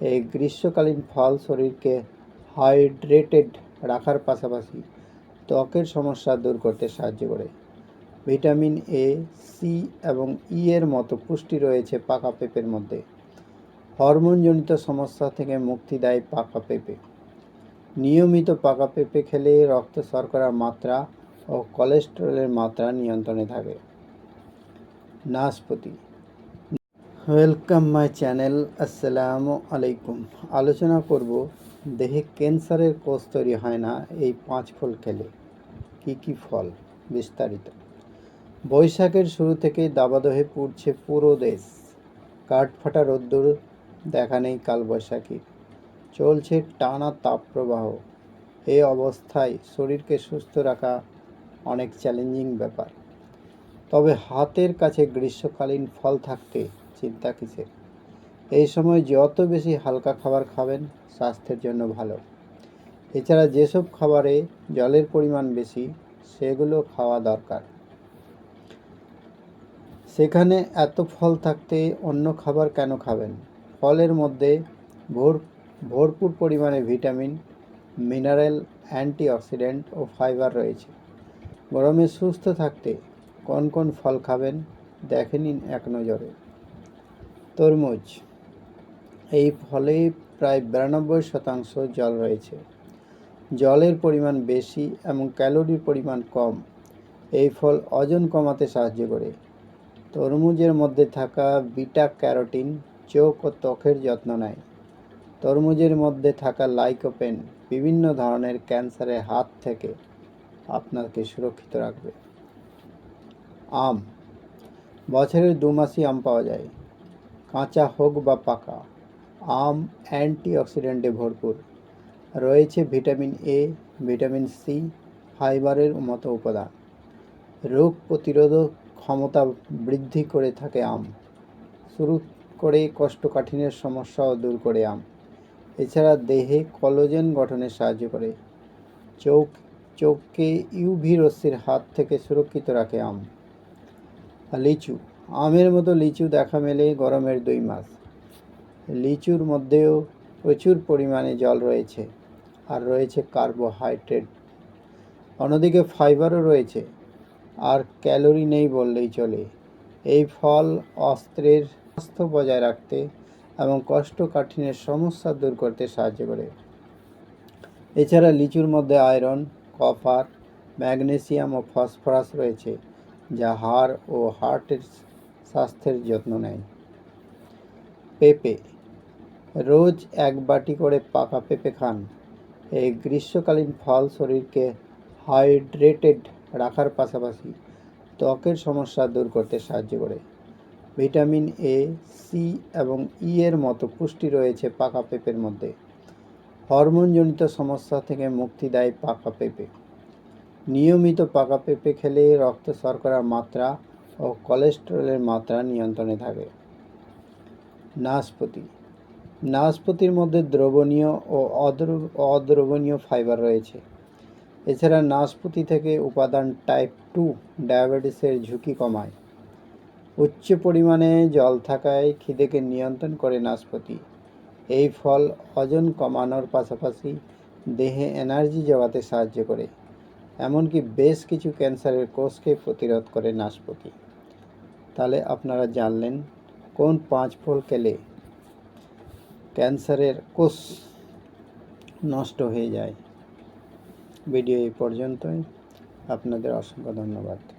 এই গ্রীষ্মকালীন ফল শরীরকে হাইড্রেটেড রাখার পাশাপাশি ত্বকের সমস্যা দূর করতে সাহায্য করে। ভিটামিন এ সি এবং ই এর মতো পুষ্টি রয়েছে পাকা পেঁপের মধ্যে। হরমোনজনিত সমস্যা থেকে মুক্তি দেয় পাকা পেঁপে। নিয়মিত পাকা পেঁপে খেলে রক্ত শর্করার মাত্রা ও কোলেস্টেরলের মাত্রা নিয়ন্ত্রণে থাকে। নাশপাতি। ওয়েলকাম মাই চ্যানেল আসসালামু আলাইকুম আলোচনা করব, দেহে ক্যান্সারের কোষ তৈরি হয় না, এই পাঁচ ফল খেলে। কি কি ফল? বিস্তারিত। বৈশাখের শুরু থেকে দাবাদহে পুড়ছে পুরো দেশ। কাঠফাটা রোদ্দুর, দেখা নেই কালবৈশাখীর চলছে টানা তাপপ্রবাহ। এই অবস্থায় শরীরকে সুস্থ রাখা অনেক চ্যালেঞ্জিং ব্যাপার। তবে হাতের কাছে গ্রীষ্মকালীন ফল থাকতে চিন্তা কিসের? এই সময় যত বেশি হালকা খাবার খাবেন, স্বাস্থ্যের জন্য ভালো। এছাড়া যেসব খাবারে জলের পরিমাণ বেশি, সেগুলো খাওয়া দরকার। সেখানে এত ফল থাকতে অন্য খাবার কেন খাবেন? ফলের মধ্যে ভোর, ভরপুর পরিমাণে ভিটামিন, মিনারেল, অ্যান্টিঅক্সিডেন্ট ও ফাইবার রয়েছে। গরমে সুস্থ থাকতে কোন কোন ফল খাবেন, দেখে নিন এক নজরে। তরমুজ। এই ফলে প্রায় বিরানব্বই শতাংশ জল রয়েছে। জলের পরিমাণ বেশি এবং ক্যালোরির পরিমাণ কম। এই ফল ওজন কমাতে সাহায্য করে। তরমুজের মধ্যে থাকা বিটা ক্যারোটিন চোখ ও ত্বকের যত্ন নেয়। তরমুজের মধ্যে থাকা লাইকোপেন বিভিন্ন ধরনের ক্যান্সারের হাত থেকে আপনাকে সুরক্ষিত রাখবে। আম। বছরের দু মাসই আম পাওয়া যায়। কাঁচা হোক বা পাকা, আম, অ্যান্টিঅক্সিডেন্টে ভরপুর। রয়েছে ভিটামিন এ ভিটামিন সি ফাইবারের মতো উপাদান। রোগ প্রতিরোধক ক্ষমতা বৃদ্ধি করে থাকে আম। শুরু করে কোষ্ঠকাঠিন্যের সমস্যাও দূর করে আম। এছাড়া দেহে কলোজেন গঠনে সাহায্য করে। চোখ, চোখকে ইউভি রশ্মির হাত থেকে সুরক্ষিত রাখে আম। লিচু আমের মতো লিচু দেখা মেলে গরমের দুই মাস। লিচুর মধ্যেও প্রচুর পরিমাণে জল রয়েছে আর রয়েছে কার্বোহাইড্রেট। অন্যদিকে ফাইবারও রয়েছে আর ক্যালোরি নেই বললেই চলে। এই ফল অস্ত্রের স্বাস্থ্য বজায় রাখতে এবং কোষ্ঠকাঠিন্যের সমস্যা দূর করতে সাহায্য করে। এছাড়া লিচুর মধ্যে আয়রন, কপার, ম্যাগনেসিয়াম ও ফসফরাস রয়েছে, যা হাড় ও হার্টের স্বাস্থ্যের যত্ন নেয়। পেঁপে, রোজ এক বাটি করে পাকা পেঁপে খান। এই গ্রীষ্মকালীন ফল শরীরকে হাইড্রেটেড রাখার পাশাপাশি ত্বকের সমস্যা দূর করতে সাহায্য করে। ভিটামিন এ, সি এবং ই এর মতো পুষ্টি রয়েছে পাকা পেঁপের মধ্যে। হরমোনজনিত সমস্যা থেকে মুক্তি দেয় পাকা পেঁপে। নিয়মিত পাকা পেঁপে খেলে রক্ত শর্করার মাত্রা ও কোলেস্টেরলের মাত্রা নিয়ন্ত্রণে থাকে। নাশপাতি নাশপাতির মধ্যে দ্রবণীয় ও অদ্র- অদ্রবণীয় ফাইবার রয়েছে। এছাড়া নাশপাতি থেকে উপাদান টাইপ টু ডায়াবেটিসের ঝুঁকি কমায়। উচ্চ পরিমাণে জল থাকায় খিদেকে নিয়ন্ত্রণ করে নাশপাতি এই ফল ওজন কমানোর পাশাপাশি দেহে এনার্জি জোগাতে সাহায্য করে। এমনকি বেশ কিছু ক্যান্সারের কোষকে প্রতিরোধ করে নাশপাতি তাহলে আপনারা জানলেন কোন পাঁচ ফল খেলে ক্যান্সারের কোষ নষ্ট হয়ে যায়। ভিডিও এই পর্যন্তই। আপনাদের অসংখ্য ধন্যবাদ।